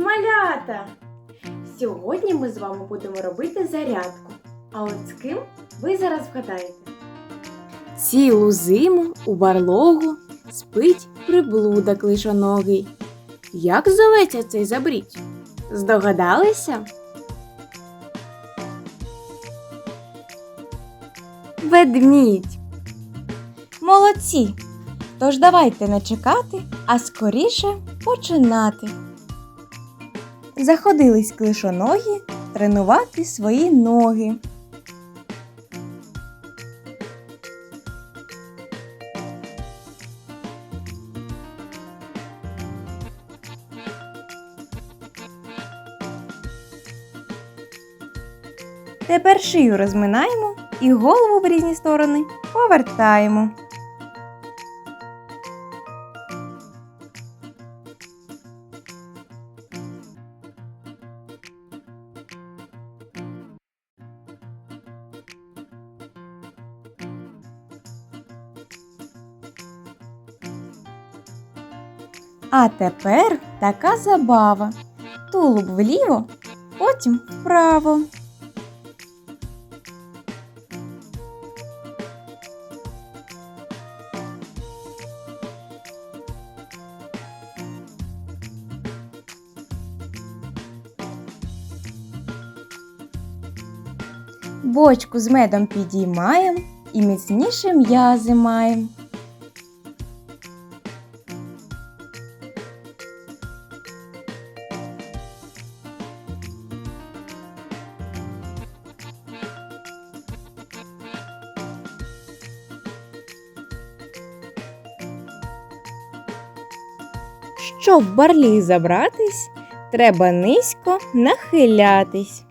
малята! Сьогодні ми з вами будемо робити зарядку. А от з ким ви зараз вгадаєте? Цілу зиму у барлогу спить приблуда клишоногий. Як зоветься цей забріч? Здогадалися? Ведмідь. Молодці! Тож давайте не чекати, а скоріше починати. Заходились клишоногі тренувати свої ноги. Тепер шию розминаємо і голову в різні сторони повертаємо. А тепер така забава. Тулуб вліво, потім вправо. Бочку з медом підіймаємо і міцніше м'язи маємо. Щоб барлі забратись, треба низько нахилятись.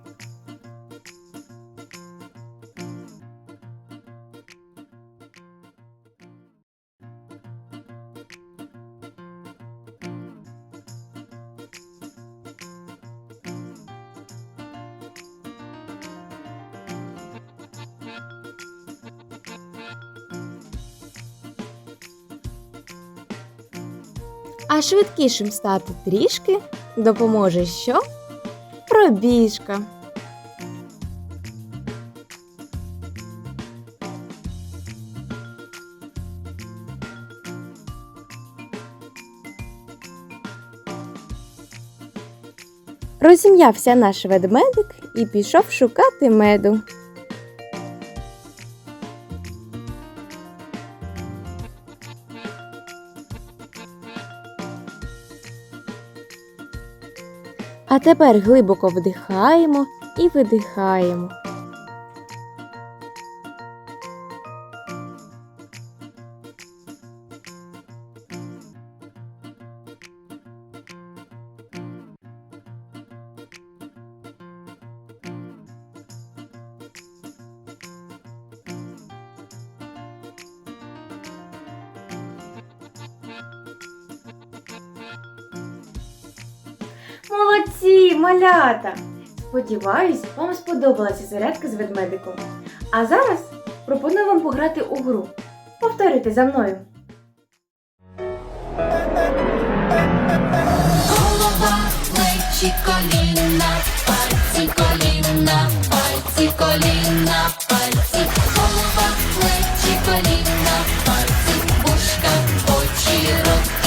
А швидкішим стати трішки допоможе що? Пробіжка. Розім'явся наш ведмедик і пішов шукати меду. А тепер глибоко вдихаємо і видихаємо. Молодці, малята! Сподіваюсь, вам сподобалася зарядка з ведмедиком. А зараз пропоную вам пограти у гру. Повторюйте за мною. Голова, плечі, коліна, пальці, коліна, пальці, коліна, пальці, голова, плечі, коліна, пальці, вушка, очі, рот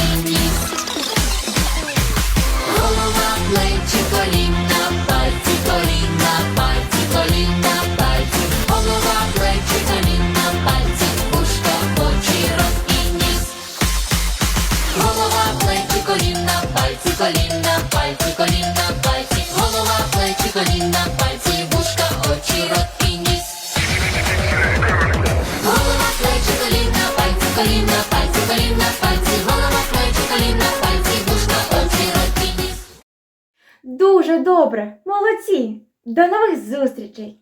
Дуже добре! Молодці! До нових зустрічей!